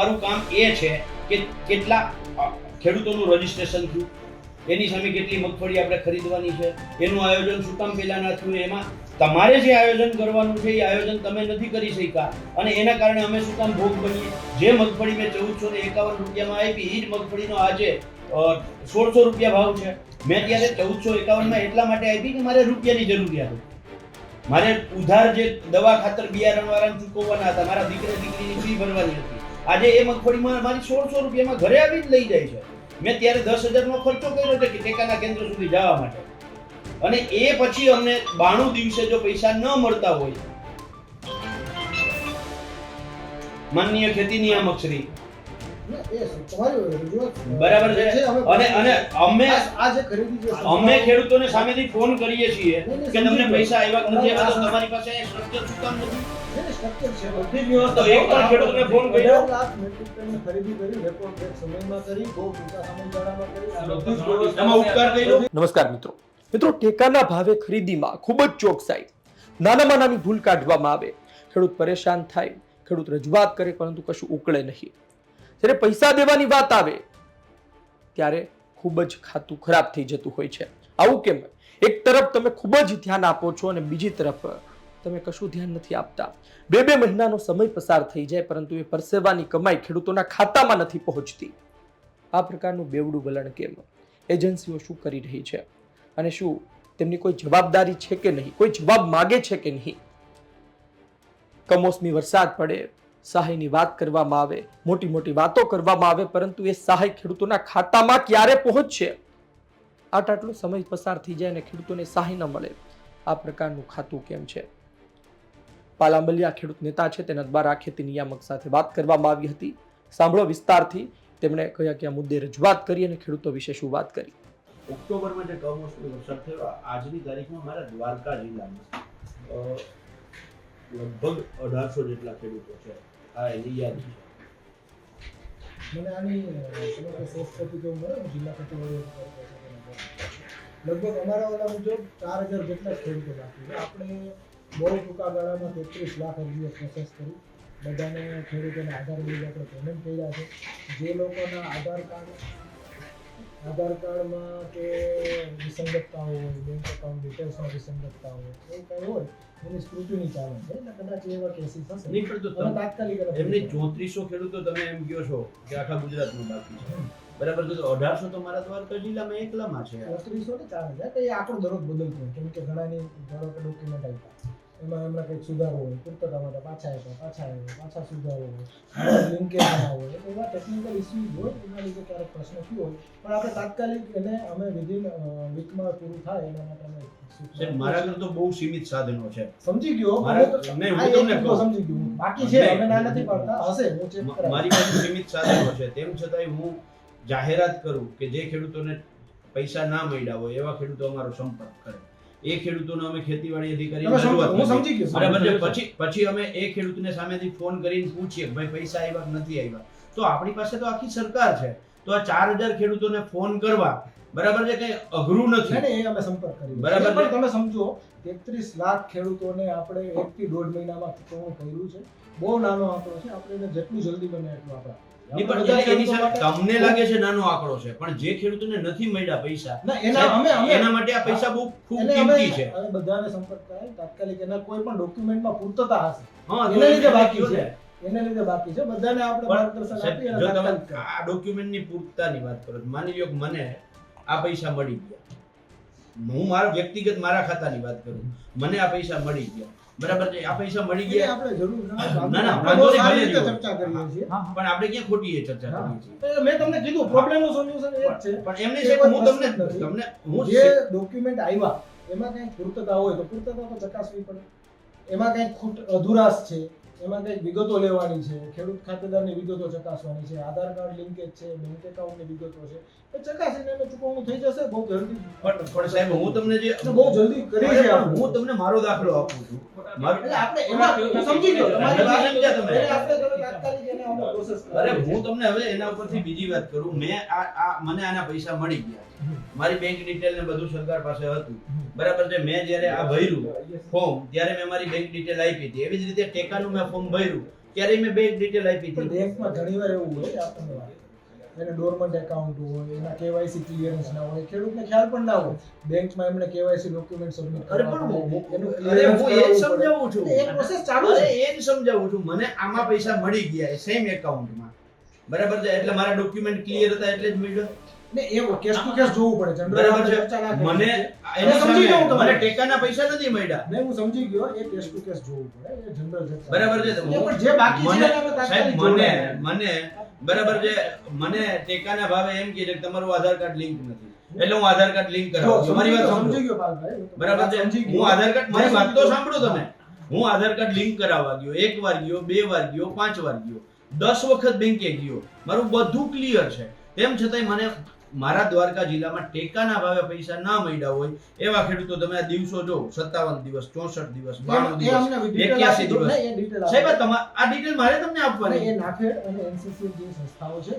તમારું કામ એ છે કે કેટલા ખેડૂતોનું રજીસ્ટ્રેશન થયું, એની સામે કેટલી મગફળી આપણે ખરીદવાની છે, એનું આયોજન શું કામ પહેલા થયું, એમાં તમારે જે આયોજન કરવાનું છે, એ આયોજન તમે નથી કરી શક્યા. અને એના કારણે અમે શું કામ ભોગ બનીએ? જે મગફળી મેં ચૌદસો ને એકાવન રૂપિયામાં આપી એ જ મગફળીનો આજે સોળસો રૂપિયા ભાવ છે. મેં ત્યારે ચૌદસો એકાવનમાં એટલા માટે આપી કે મારે રૂપિયાની જરૂરિયાત હતી. મારે ઉધાર જે દવા ખાતર બિયારણ વાળાને ચૂકવવાના હતા, મારા દીકરા દીકરીની ફી ભરવાની હતી. આજે એ મગફળીમાં મારી સોળસો રૂપિયામાં ઘરે આવીને લઈ જાય છે. મેં ત્યારે દસ હજારનો ખર્ચો કર્યો છે કે ટેકાના કેન્દ્ર સુધી જવા માટે. અને એ પછી અમને બાણું દિવસે જો પૈસા ન મળતા હોય. માનનીય ખેતી નિયામક શ્રી બરાબર છે? અને અને અમે અમે ખેડૂતોને સામેથી ફોન કરીએ છીએ કે તમને પૈસા આવ્યા નથી તમારી પાસે સ્ટ્રક્ચર શું કામ નથી? નમસ્કાર મિત્રો. મિત્રો ટેકાના ભાવે ખરીદીમાં ખૂબ જ ચોકસાઈ નાનામાં નાની ભૂલ કાઢવામાં આવે. ખેડૂત પરેશાન થાય. ખેડૂત રજૂઆત કરે પરંતુ કશું ઉકળે નહીં. જ્યારે પૈસા દેવાની વાત આવે ત્યારે ખૂબ જ ખાતું ખરાબ થઈ જતું હોય છે. આવું કેમ? એક તરફ તમે ખૂબ જ ધ્યાન આપો છો અને બીજી તરફ તમે કશું ધ્યાન નથી આપતા. બે બે મહિનાનો સમય પસાર થઈ જાય પરંતુ એ પરસેવાની કમાઈ ખેડૂતોના ખાતામાં નથી પહોંચતી. આ પ્રકારનું બેવડું વલણ કેમ? એજન્સીઓ શું કરી રહી છે? અને શું તેમની કોઈ જવાબદારી છે કે નહીં? કોઈ જવાબ માગે છે કે નહીં? કમોસમી વરસાદ પડે, સહાયની વાત કરવામાં આવે, મોટી મોટી વાતો કરવામાં આવે, પરંતુ એ સહાય ખેડૂતોના ખાતામાં ક્યારે પહોંચશે? આટ આટલો સમય પસાર થઈ જાય અને ખેડૂતોને સહાય ન મળે. આ પ્રકારનું ખાતું કેમ છે? પાલાંબલિયા ખેડૂત નેતા છે તેના દ્વારા ખેતી નિયામક સાથે વાત કરવામાં આવી હતી. સાંભળો વિસ્તારથી તેમણે કયા કયા મુદ્દે રજૂઆત કરી અને ખેડૂતો વિશે શું વાત કરી. ઓક્ટોબરમાં જે કમોસમી વરસાદ થયો આજની તારીખમાં મારા દ્વારકા જિલ્લામાં લગભગ અઢારસો જેટલા ખેડૂતો છે. આ એની યાદી છે. મને આની સમગ્ર જો મળે જિલ્લા લગભગ અમારા ઓલા મુજબ ચાર હજાર જેટલા ખેડૂતો બાકી આપણે બહુ ટૂંકા ગાળામાં તેત્રીસ લાખ અરજીઓ પ્રોસેસ કરી. બધાને ખેડૂતોને આધાર બીજ આપણે પેમેન્ટ કર્યા છે. જે લોકોના આધાર કાર્ડ આધાર કાર્ડમાં કે વિસંગતતા હોય બેંક એકાઉન્ટ ડિટેલ્સમાં વિસંગતતા હોય એ કંઈ હોય એની સ્ક્રુટિની ચાલે છે. એટલે કદાચ એવા કેસીસ હશે. નહીં પણ તો તાત્કાલિક એમને ચોત્રીસો ખેડૂતો તમે એમ કહો છો કે આખા ગુજરાતમાં બાકી છે. બરાબર તો અઢારસો તો મારા દ્વારકા જિલ્લામાં એકલામાં છે. ચોત્રીસો ને ચાર હજાર તો એ આંકડો દરરોજ બદલતો હોય. કેમ કે ઘણાની ધારો કે ડોક્યુમેન્ટ આપ્યા. એમાં એમના કંઈક સુધારો હોય પૂરતા માટે પાછા આવ્યા પાછા આવ્યા પાછા સુધારો હોય લિંકેજ ના હોય એવા ટેકનિકલ ઇસ્યુઝ હોય એના લીધે ક્યારેક પ્રશ્ન થયો હોય. પણ આપણે તાત્કાલિક એને અમે વિધિન વીકમાં પૂરું થાય એના માટે અમે મારા ઘર તો બહુ સીમિત સાધનો છે. સમજી ગયો. સમજી ગયો. બાકી છે અમે ના નથી પાડતા. હશે હું ચેક મારી પાસે સીમિત સાધનો છે. તેમ છતાંય હું જાહેરાત કરું કે જે ખેડૂતોને પૈસા ના મળ્યા હોય એવા ખેડૂતો અમારો સંપર્ક કરે. એ ખેડૂતોને અમે ખેતીવાડી અધિકારી હું સમજી ગયો બરાબર છે? પછી પછી અમે એ ખેડૂતને સામેથી ફોન કરીને પૂછીએ ભાઈ પૈસા આવ્યા કે નથી આવ્યા? તો આપણી પાસે તો આખી સરકાર છે. તો આ ચાર હજાર ખેડૂતોને ફોન કરવા બરાબર છે? કઈ અઘરું નથી. ને એ અમે સંપર્ક કરીએ બરાબર પણ તમે સમજો તેત્રીસ લાખ ખેડૂતોને આપણે એક થી દોઢ મહિનામાં ચૂકવણું કર્યું છે. બહુ નાનો આંકડો છે. આપણે જેટલું જલ્દી બને એટલું આપણે તમને લાગે છે નાનો આંકડો છે પણ જે ખેડૂતોને નથી મળ્યા પૈસા એના માટે આ પૈસા બહુ ખૂબ કિંમતી છે બધાને સંપર્ક થાય તાત્કાલિક એના કોઈ પણ ડોક્યુમેન્ટમાં પૂર્તતા હશે હા એના લીધે બાકી છે. એને લીધે બાકી છે બધાને આપણે પણ માર્ગદર્શન આપી અને. આ ડોક્યુમેન્ટની પૂર્તતાની વાત કરો માની લો કે મને આ પૈસા મળી ગયા હું મારા વ્યક્તિગત મારા ખાતાની વાત કરું. મને આ પૈસા મળી ગયા. બરાબર છે? આ પૈસા મળી ગયા. આપણે જરૂર ના ના, ના, આપણે બહુ વાંધો નહીં, ભલે ચર્ચા કરીએ છીએ. પણ આપણે ક્યાં ખોટી એ ચર્ચા કરીએ છીએ? મેં તમને કીધું પ્રોબ્લેમનું સોલ્યુશન એ જ છે. પણ એમને એ હું તમને તમને હું જે ડોક્યુમેન્ટ આવ્યા એમાં કઈ પૂર્તતા હોય તો પૂર્તતા તો ચકાસવી પડે. એમાં કઈ ખૂટ અધુરાશ છે. એમાં કંઈક વિગતો લેવાની છે. ખેડૂત ખાતેદારની વિગતો ચકાસવાની છે. આધાર કાર્ડ લિંકેજ છે બેંક એકાઉન્ટની વિગતો છે. એ ચકાસીને એને ચૂકવણું થઈ જશે બહુ જલ્દી. પણ પણ સાહેબ હું તમને જે બહુ જલ્દી કરી છે. હું તમને મારો દાખલો આપું છું. એટલે આપણે એમાં સમજી લો તમારી વાત સમજ્યા તમે. આપણે તમે તાત્કાલિક એને અમે પ્રોસેસ અરે હું તમને હવે એના ઉપરથી બીજી વાત કરું. મેં આ આ મને આના પૈસા મળી ગયા. મારી બેંક ડિટેલ ને બધું સરકાર પાસે હતું. બરાબર છે મેં જ્યારે આ ભર્યું ફોર્મ ત્યારે મેં મારી બેંક ડિટેલ આપી હતી. એવી જ રીતે ટેકાનું મેં ફોર્મ ભર્યું. ત્યારે મેં બેંક ડિટેલ આપી હતી. બેંકમાં ઘણીવાર એવું હોય આપણને એને ડોરમન્ટ એકાઉન્ટ હોય એના કેવાયસી ક્લિયરન્સ ના હોય ખેડૂતને ખ્યાલ પણ ના હોય. બેંકમાં એમને કેવાયસી ડોક્યુમેન્ટ સબમિટ અરે પણ. એનું અરે હું એ જ સમજાવું છું. એ પ્રોસેસ ચાલુ છે. એ જ સમજાવું છું. મને આમાં પૈસા મળી ગયા સેમ એકાઉન્ટમાં બરાબર છે? એટલે મારા ડોક્યુમેન્ટ ક્લિયર હતા એટલે જ મળ્યો. ને એ કેસ ટુ કેસ જોવું પડે. General બરાબર આપણે છે. ચર્ચા ના કરીએ. મને એને સમજી ગયો મને ટેકાના પૈસા નથી મળ્યા. નહીં હું સમજી ગયો એ કેસ ટુ કેસ જોવું પડે એ જનરલ ચર્ચા બરાબર છે. પણ જે બાકી છે મને એને અમે તાત્કાલિક સાહેબ મને મને બરાબર છે. મને ટેકાના ભાવે એમ કહે છે કે તમારું આધાર કાર્ડ લિંક નથી. એટલે હું આધાર કાર્ડ લિંક કરાવું છું. મારી વાત સમજી ગયો પાલભાઈ, બરાબર છે. હું આધાર કાર્ડ મારી વાત તો સાંભળો તમે. હું આધાર કાર્ડ લિંક કરાવવા ગયો. એક વાર ગયો બે વાર ગયો પાંચ વાર ગયો. દસ વખત બેંકે ગયો. મારું બધું ક્લિયર છે. તેમ છતાંય મને મારા દ્વારકા જિલ્લામાં ટેકાના ભાવે પૈસા ના મળ્યા હોય એવા ખેડૂતો તમે આ દિવસો જો સત્તાવન દિવસ ચોસઠ દિવસ બાણું દિવસ એક્યાસી દિવસ. સાહેબ આ ડિટેલ મારે તમને આપવાની. એ નાફેડ અને NCCL જે સંસ્થાઓ છે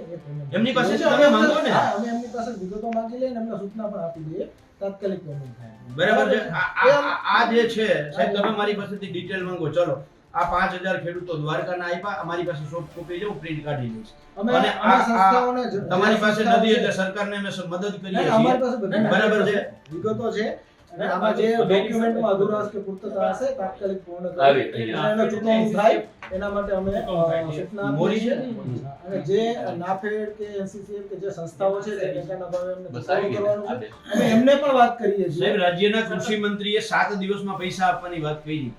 એમની પાસે છે. તમે માંગો ને. અમે એમની પાસે વિગતો માંગી લઈએ એમને સૂચના પણ આપી દઈએ. તાત્કાલિક પેમેન્ટ થાય. બરાબર છે? આ જે છે સાહેબ તમે મારી પાસેથી ડિટેલ માંગો. ચલો. આ પાંચ હજાર ખેડૂતો દ્વારકાના આપ્યા અમારી પાસે સોફ્ટ કોપી છે હું પ્રિન્ટ કાઢી લઈશ. અને આ- તમારી પાસે સંસ્થાઓ નથી છે, એટલે સરકારને અમે મદદ કરીએ છીએ. બરાબર છે. વિગતો છે. અને આમાં જે ડોક્યુમેન્ટમાં અધુરાશ કે પૂર્તતા હશે તાત્કાલિક પૂર્ણ કરી એનો ચૂકવણું થાય. એના માટે અમે સૂચના આપીએ છે? અને જે નાફેડ કે NCCL કે જે સંસ્થાઓ છે તે ટેકાના ભાવે એમને બસ કરવાનું છે. અમે એમને પણ વાત કરીએ સાહેબ છીએ રાજ્યના કૃષિ મંત્રીએ સાત દિવસમાં પૈસા આપવાની વાત કરી.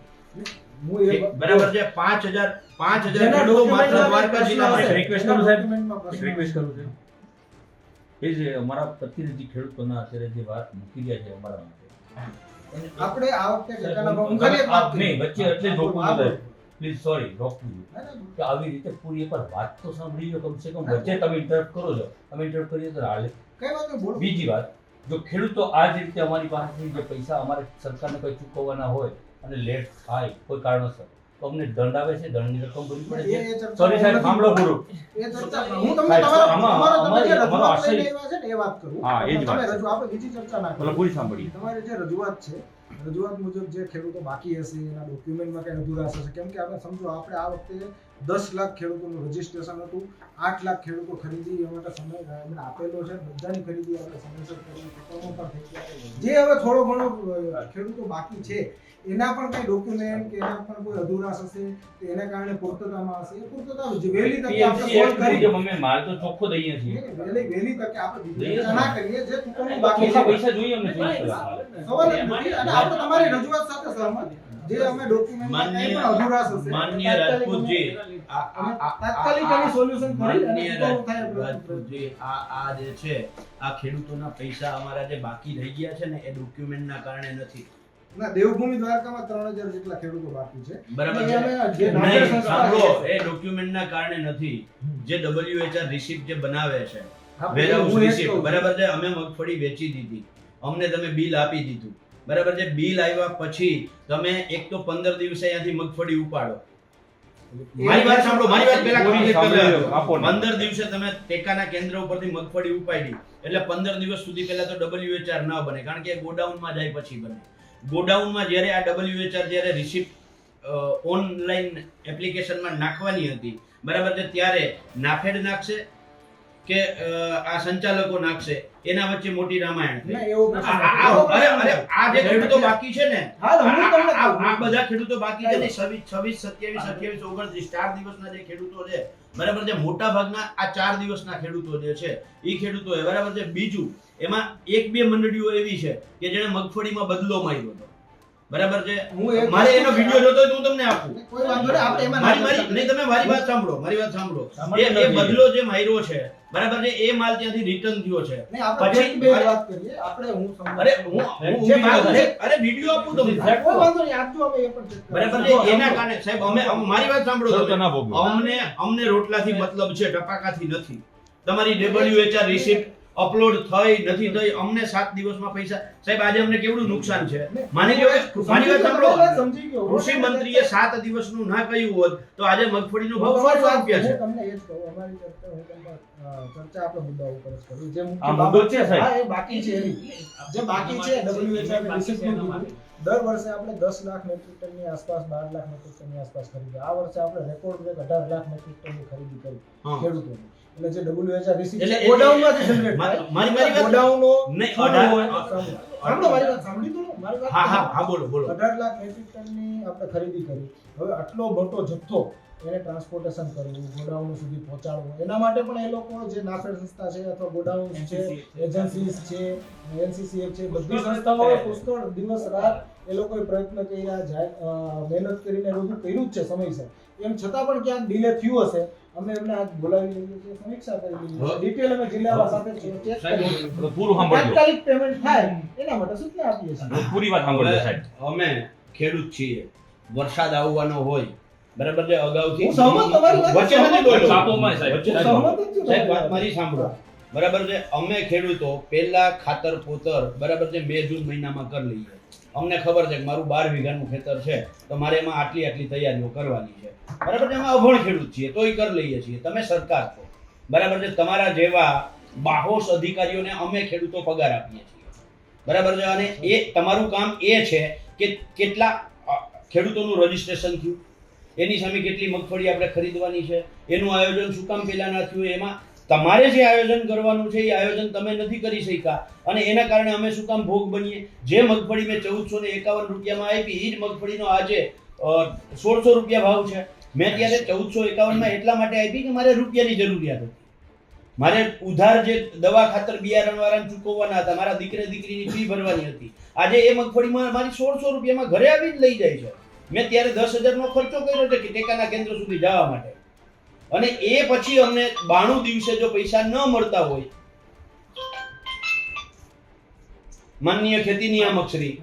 બરાબર છે પાંચ હજાર પાંચ હજાર ખેડૂતો માત્ર દ્વારકા જિલ્લામાં હશે, છે. request એના કરું સાહેબ? documentમાં એક પ્રશ્ન રિક્વેસ્ટ કરું છું એ જે અમારા પ્રતિનિધિ ખેડૂતોના અત્યારે જે વાત મૂકી રહ્યા છે અમારા માટે. આપણે આ વખતે ટેકાના ભાવ ખાલી વાત નહીં વચ્ચે એટલે જ રોકવું પ્લીઝ સોરી રોકવું છું. ના, ના, કે આવી રીતે પૂરી એકવાર વાત તો સાંભળી લો કમસે કમ વચ્ચે તમે ઇન્ટરપ્ટ કરો છો. અમે ઇન્ટરપ્ટ કરીએ તો હાલે. કઈ વાત બીજી વાત જો ખેડૂતો આ જ રીતે અમારી પાસેથી જે પૈસા અમારે સરકારને કઈ ચૂકવવાના હોય અને લેટ થાય કોઈ કારણોસર. તો અમને દંડ આવે છે દંડની રકમ ભરવી પડે છે. સોરી સાહેબ. સાંભળો પૂરું એ ચર્ચા હું તમને તમારો તમારો તમે જે રજૂઆત લઈને આવ્યા છે ને એ વાત કરું. હા, એ જ વાત. તમે આપણે બીજી ચર્ચા ના કરો પૂરી સાંભળીએ. તમારી જે રજૂઆત છે રજૂઆત મુજબ જે ખેડૂતો બાકી હશે એના ડોક્યુમેન્ટમાં કઈ અધૂરા હશે. કેમ કે આપણે સમજો આપણે આ વખતે દસ લાખ ખેડૂતોનું રજીસ્ટ્રેશન હતું. આઠ લાખ ખેડૂતો ખરીદી એ માટે સમય એમણે આપેલો છે. બધાની ખરીદી આપણે સમયસર કરી ચૂકવણું પણ થઈ ગયા જે હવે થોડો ઘણો ખેડૂતો બાકી છે એના પણ કઈ ડોક્યુમેન્ટ કે એના પણ કોઈ અધૂરા હશે તો એના કારણે પૂર્તતામાં હશે? એ પૂર્તતા વહેલી તકે આપણે સોલ્વ કરી અમે માલ તો ચોખ્ખો દઈએ છીએ. વહેલી વહેલી તકે આપણે ના કરીએ. જે ચૂકવણું બાકી છે. પૈસા જોઈએ અમને સવાલ જ નથી. અને આપણે તમારી રજૂઆત સાથે સહમત. જે અમે ડોક્યુમેન્ટ માન્ય રાજપૂતજી તાત્કાલિક આ- સોલ્યુશન કરી અને આ આ જે છે આ ખેડૂતોના પૈસા અમારા જે બાકી રહી ગયા છે ને એ ડોક્યુમેન્ટના કારણે નથી. ના દેવભૂમિ દ્વારકામાં ત્રણ હજાર જેટલા ખેડૂતો બાકી છે. બરાબર છે. સાંભળો એ ડોક્યુમેન્ટના કારણે નથી. જે ડબલ્યુએચઆર રિસિપ્ટ જે બનાવે છે વેરહાઉસ રિસિપ્ટ. બરાબર છે? અમે મગફળી વેચી દીધી. અમને તમે બિલ આપી દીધું. બરાબર છે? બિલ આવ્યા પછી તમે એક તો પંદર દિવસે અહીંયાથી મગફળી ઉપાડો. મારી વાત સાંભળો મારી વાત પહેલા કમ્પ્લીટ કરી સાંભળી લેજો. લો, આપો ને. પંદર દિવસે તમે ટેકાના કેન્દ્ર ઉપરથી મગફળી ઉપાડી એટલે પંદર દિવસ સુધી પહેલા તો WHR ન બને કારણ કે ગોડાઉનમાં જાય પછી બને ગોડાઉનમાં જ્યારે આ WHR જ્યારે રિસિપ્ટ ઓનલાઈન એપ્લિકેશનમાં નાખવાની હતી બરાબર છે ત્યારે નાફેડ નાખશે કે આ સંચાલકો નાખશે. એના વચ્ચે મોટી રામાયણ આ- જે ખેડૂતો બાકી છે ને આ- બધા ખેડૂતો બાકી છે છવ્વીસ છવ્વીસ સત્યાવીસ અઠ્યાવીસ ઓગણત્રીસ ચાર દિવસના જે ખેડૂતો છે બરાબર છે મોટા ભાગના આ ચાર દિવસના ખેડૂતો જે છે એ ખેડૂતો છે બરાબર છે. બીજું એમાં એક બે મંડળીઓ એવી છે કે જેને મગફળીમાં બદલો માર્યો હતો. બરાબર છે? હું મારે એનો વિડિયો જોતો હોય તો હું તમને આપું. કોઈ વાંધો નહીં આપણે એમાં મારી મારી નહીં તમે મારી વાત સાંભળો મારી વાત સાંભળો. એ એ બદલો જે માર્યો છે બરાબર છે એ માલ ત્યાંથી રિટર્ન થયો છે. પછી- બે વાત કરીએ. આપણે હું અરે હું હું જે માલ- અરે અરે વીડિયો આપું તમને કોઈ વાંધો નહીં આપજો અમે એ પણ બરાબર છે એના કારણે સાહેબ અમે મારી વાત સાંભળો તો તમે. અમને અમને રોટલાથી મતલબ છે ટપાકાથી નથી. તમારી ડબલ્યુએચઆર રિસિપ્ટ અપલોડ થઈ નથી થઈ અમને સાત દિવસમાં પૈસા સાહેબ આજે અમને કેવડું નુકસાન છે? માની લો માની વાત સાંભળો કૃષિ મંત્રીએ સાત દિવસનું ના કહ્યું હોત તો આજે મગફળીનો ભાવ હું રૂપિયા છે. તમને એ જ કહું અમારી ચર્ચા આપણે મુદ્દા ઉપર જ કરી. જે આ મુદ્દો છે, સાહેબ. હા એ બાકી છે જે બાકી છે કીધું. દર વર્ષે આપણે દસ લાખ મેટ્રિક ટનની આસપાસ બાર લાખ મેટ્રિક ટનની આસપાસ ખરીદી. આ વર્ષે આપણે રેકોર્ડ બ્રેક અઢાર લાખ મેટ્રિક ટનની ખરીદી કરી ખેડૂતોની. એટલે જે ડબલ્યુએચઆર રિસીવ એટલે- ગોડાઉનમાંથી જનરેટ મારી- મારી વાત- ગોડાઉનો નહીં, food અઢાર- હોય, સાંભળો. સાંભળો મારી વાત સાંભળી તો મારી વાત હા હા હા બોલો બોલો. અઢાર લાખ મેટ્રિક ટનની આપણે ખરીદી કરી. હવે આટલો મોટો જથ્થો એને ટ્રાન્સપોર્ટેશન કરવું ગોડાઉન સુધી પહોંચાડવું. એના માટે પણ એ લોકો જે નાફેડ સંસ્થા છે અથવા ગોડાઉન છે એજન્સીસ છે એનસીસી છે બધી સંસ્થાઓએ પુષ્કળ દિવસ રાત એ લોકોએ પ્રયત્ન કર્યા મહેનત કરીને બધું કર્યું જ છે સમયસર. એમ છતાં પણ ક્યાંક ડિલે થયું હશે અમે એમને આજ બોલાવી લઈએ છીએ સમીક્ષા કરી લઈએ છીએ. ડિટેલ અમે જિલ્લામાં સાથે ચેક પૂરું સાંભળજો. તાત્કાલિક પેમેન્ટ થાય એના માટે સૂચના આપીએ છીએ. પૂરી વાત સાંભળજો સાહેબ. અમે ખેડૂત છીએ. વરસાદ આવવાનો હોય બરાબર છે? અગાઉથી હું સહમત તમારી વાત વચ્ચે નથી બોલ્યો. સાપોમાં સાહેબ. વચ્ચે હું નથી બોલ્યો. સહમત સાહેબ વાત મારી સાંભળો. બરાબર છે? અમે ખેડૂતો પહેલા ખાતર પોતર બરાબર છે? મે જૂન મહિનામાં કરી લઈએ. અમને ખબર છે કે મારું બાર વીઘાનું ખેતર છે, તો મારે એમાં આટલી આટલી તૈયારીઓ કરવાની છે. બરાબર છે? અમે અભણ ખેડૂત છીએ, તોય કરી લઈએ છીએ. તમે સરકાર છો. બરાબર છે? તમારા જેવા બાહોશ અધિકારીઓને અમે ખેડૂતો પગાર આપીએ છીએ. બરાબર છે? અને એ તમારું કામ એ છે કે કેટલા ખેડૂતોનું રજીસ્ટ્રેશન થયું. એની સામે કેટલી મગફળી આપણે ખરીદવાની છે? એનું આયોજન શું કામ પહેલા થયું? એમાં તમારે જે આયોજન કરવાનું છે, એ આયોજન તમે નથી કરી શક્યા. અને એના કારણે અમે શું કામ ભોગ બનીએ? જે મગફળી મેં ચૌદસો ને એકાવન રૂપિયામાં આપી એ જ મગફળીનો આજે સોળસો રૂપિયા ભાવ છે. મેં ત્યારે ચૌદસો એકાવનમાં એટલા માટે આપી કે મારે રૂપિયાની જરૂરિયાત હતી. મારે ઉધાર જે દવા ખાતર બિયારણ વાળાને ચૂકવવાના હતા, મારા દીકરે દીકરીની ફી ભરવાની હતી. આજે એ મગફળીમાં મારી સોળસો રૂપિયામાં ઘરે આવીને લઈ જાય છે. મેં ત્યારે દસ હજારનો ખર્ચો કર્યો છે કે ટેકાના કેન્દ્ર સુધી જવા માટે. અને એ પછી અમને બાણું દિવસે જો પૈસા ન મળતા હોય માનનીય ખેતી નિયામક શ્રી.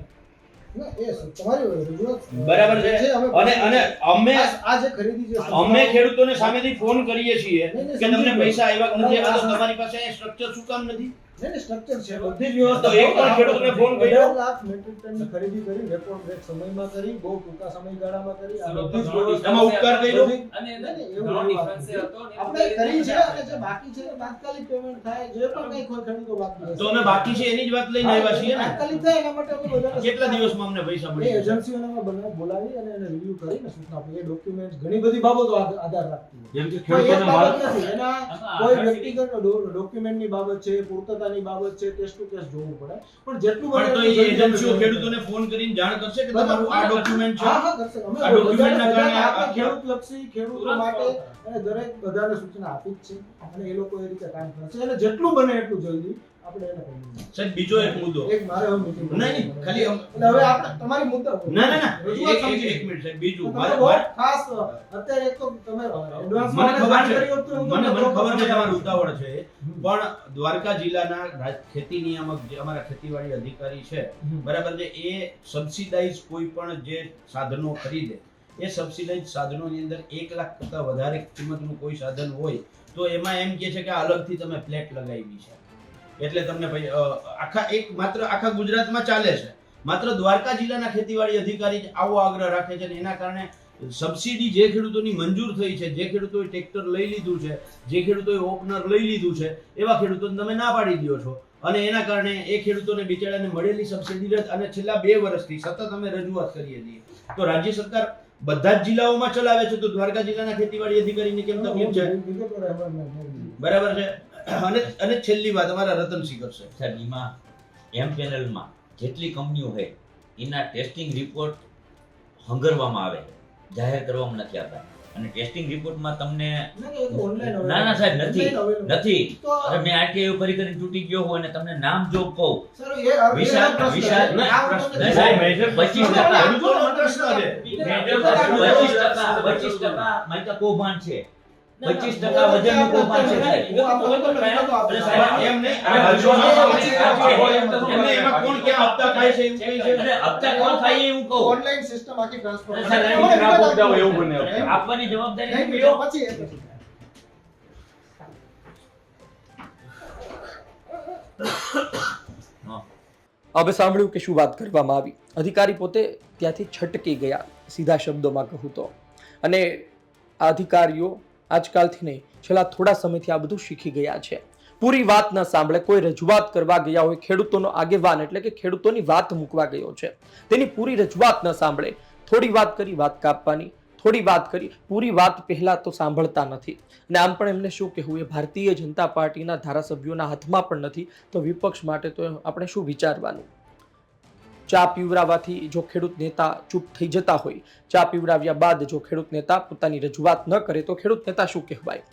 બરાબર છે. અમે- અને અને અમે આ જે ખરીદી છે અમે ખેડૂતોને સામેથી ફોન કરીએ છીએ કે તમને પૈસા આવ્યા નથી તો તમારી પાસે સ્ટ્રક્ચર શું કામ નથી? નહીં, નહીં, છે બધી જ વ્યવસ્થા એક પણ ખેડૂતને ફોન કર્યો? લાખ મેટ્રિક ટનની ખરીદી કરી રેકોર્ડ બ્રેક સમયમાં કરી બહુ ટૂંકા સમયગાળામાં કરી આ બધી જ વ્યવસ્થા ઉપકાર કર્યો? અને નહીં, નહીં, એવું ઘણો એવું difference વાત હતો આપણે કરી છે અને જે બાકી છે તાત્કાલિક પેમેન્ટ થાય. જે પણ કંઈ કોઈ ખેડૂતો બાકી તો અમે બાકી છે એની જ વાત લઈને આવ્યા છીએ ને? તાત્કાલિક થાય એના માટે અમે બધાને કેટલા દિવસમાં અમને પૈસા મળી? એજન્સીઓને અમે બોલાવી અને એને રિવ્યુ કરીને સૂચના આપી. એ ડોક્યુમેન્ટ ઘણી બધી બાબતો આધ- આધાર રાખતી જેમ કે ખેડૂતોને માલ એના કોઈ વ્યક્તિગત ડોક્યુમેન્ટની બાબત છે પૂર્તતાની બાબત છે કેસ ટુ કેસ જોવું પડે. પણ જેટલું પણ તો એ એજન્સીઓ ખેડૂતોને ફોન કરીને જાણ કરશે કે તમારું આ ડોક્યુમેન્ટ છે? હા હા કરશે. અમે આ ડોક્યુમેન્ટના કારણે આપણે ખેડૂતલક્ષી ખેડૂતો માટે અને દરેક બધાને સૂચના આપી જ છે. અને એ લોકો એ રીતે કામ કરશે. અને જેટલું બને એટલું જલ્દી આપણે એને સાહેબ બીજો એક મુદ્દો. એક મારે હવે meeting નહીં, નહીં, ખાલી હવે આપણે તમારી મુદ્દા ના ના ના. એક- એક મિનિટ સાહેબ. બીજું મારે ખાસ અત્યારે એક તો તમે advance મને ખબર છે. મને મને ખબર છે તમારું ઉતાવળ છે. પણ દ્વારકા જિલ્લાના ખેતી નિયામક જે અમારા ખેતીવાડી અધિકારી છે બરાબર છે એ સબસિડાઇઝ કોઈ પણ જે સાધનો ખરીદે એ સબસિડાઇઝ સાધનોની અંદર એક લાખ કરતાં વધારે કિંમતનું કોઈ સાધન હોય તો એમાં એમ કહે છે કે અલગથી તમે પ્લેટ લગાવી છે. એટલે તમને આખા એક માત્ર આખા ગુજરાતમાં ચાલે છે. માત્ર દ્વારકા જિલ્લાના ખેતીવાડી અધિકારી આવો આગ્રહ રાખે છે અને એના કારણે સબસિડી જે ખેડૂતોની મંજૂર થઈ છે જે ખેડૂતોએ ટ્રેક્ટર લઈ લીધું છે જે ખેડૂતોએ ઓપનર લઈ લીધું છે એવા ખેડૂતોને તમે ના પાડી દો છો. અને એના કારણે એ ખેડૂતોને બિચારાને મળેલી સબસિડી રદ અને છેલ્લા બે વર્ષથી સતત અમે રજૂઆત કરીએ છીએ. તો રાજ્ય સરકાર બધા જ જિલ્લાઓમાં ચલાવે છે તો દ્વારકા જિલ્લાના ખેતીવાડી અધિકારીની કેમ તકલીફ છે. બરાબર છે? અને અને છેલ્લી વાત અમારા રતનસિંહ કરશે સાહેબ. એમાં એમ પેનલમાં જેટલી કંપનીઓ હોય એના ટેસ્ટિંગ રિપોર્ટ હંગરવામાં આવે છે. જાહેર કરવામાં નથી આવતા અને ટેસ્ટિંગ રિપોર્ટમાં તમને ના, ના, સાહેબ નથી નથી અરે મેં આરટીઆઈ ફરી કરીને તૂટી ગયો હું અને તમને નામ જો કહું સર, એ વિશાલ- વિશાલ- પચીસ ટકા ખેડૂતોનો પ્રશ્ન છે. પચીસ ટકા પચીસ ટકા મારી કૌભાંડ છે પચીસ ટકા. આપવાની જવાબદારી. હવે સાંભળ્યું કે શું વાત કરવામાં આવી. અધિકારી પોતે ત્યાંથી છટકી ગયા સીધા શબ્દોમાં કહું તો. અને આ અધિકારીઓ આજકાલથી નહીં, છેલ્લા થોડા સમયથી આ બધું શીખી ગયા છે. પૂરી વાત ન સાંભળે, કોઈ રજૂઆત કરવા ગયા હોય, ખેડૂતોનો આગેવાન એટલે કે ખેડૂતોની વાત મૂકવા ગયો છે. તેની પૂરી રજૂઆત ન સાંભળે. થોડી વાત કરી, વાત કાપવાની. થોડી વાત કરી, પૂરી વાત પહેલાં તો સાંભળતા નથી. અને આમ પણ એમને શું કહેવું? એ ભારતીય જનતા પાર્ટીના ધારાસભ્યોના હાથમાં પણ નથી. તો વિપક્ષ માટે તો આપણે શું વિચારવાનું? ચા પીવડાવવાથી જો ખેડૂત નેતા ચૂપ થઈ જતા હોય, ચા પીવડાવ્યા બાદ જો ખેડૂત નેતા પોતાની રજૂઆત ન કરે, તો ખેડૂત નેતા શું કહેવાય?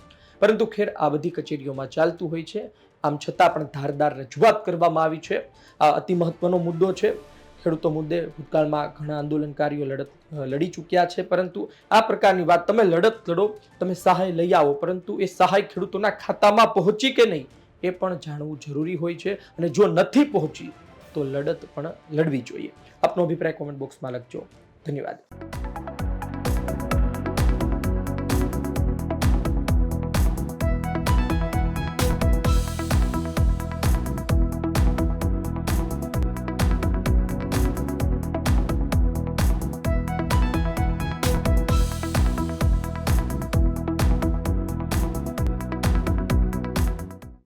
પરંતુ ખેર આ બધી કચેરીઓમાં ચાલતું હોય છે. આમ છતાં પણ ધારદાર રજૂઆત કરવામાં આવી છે. આ અતિ મહત્વનો મુદ્દો છે. ખેડૂતો મુદ્દે ભૂતકાળમાં ઘણા આંદોલનકારીઓ લડત લડી ચૂક્યા છે. પરંતુ આ પ્રકારની વાત તમે લડત લડો, તમે સહાય લઈ આવો, પરંતુ એ સહાય ખેડૂતોના ખાતામાં પહોંચી કે નહીં, એ પણ જાણવું જરૂરી હોય છે. અને જો નથી પહોંચી તો લડત પણ લડવી જોઈએ. આપનો અભિપ્રાય કોમેન્ટ બોક્સમાં લખજો. ધન્યવાદ.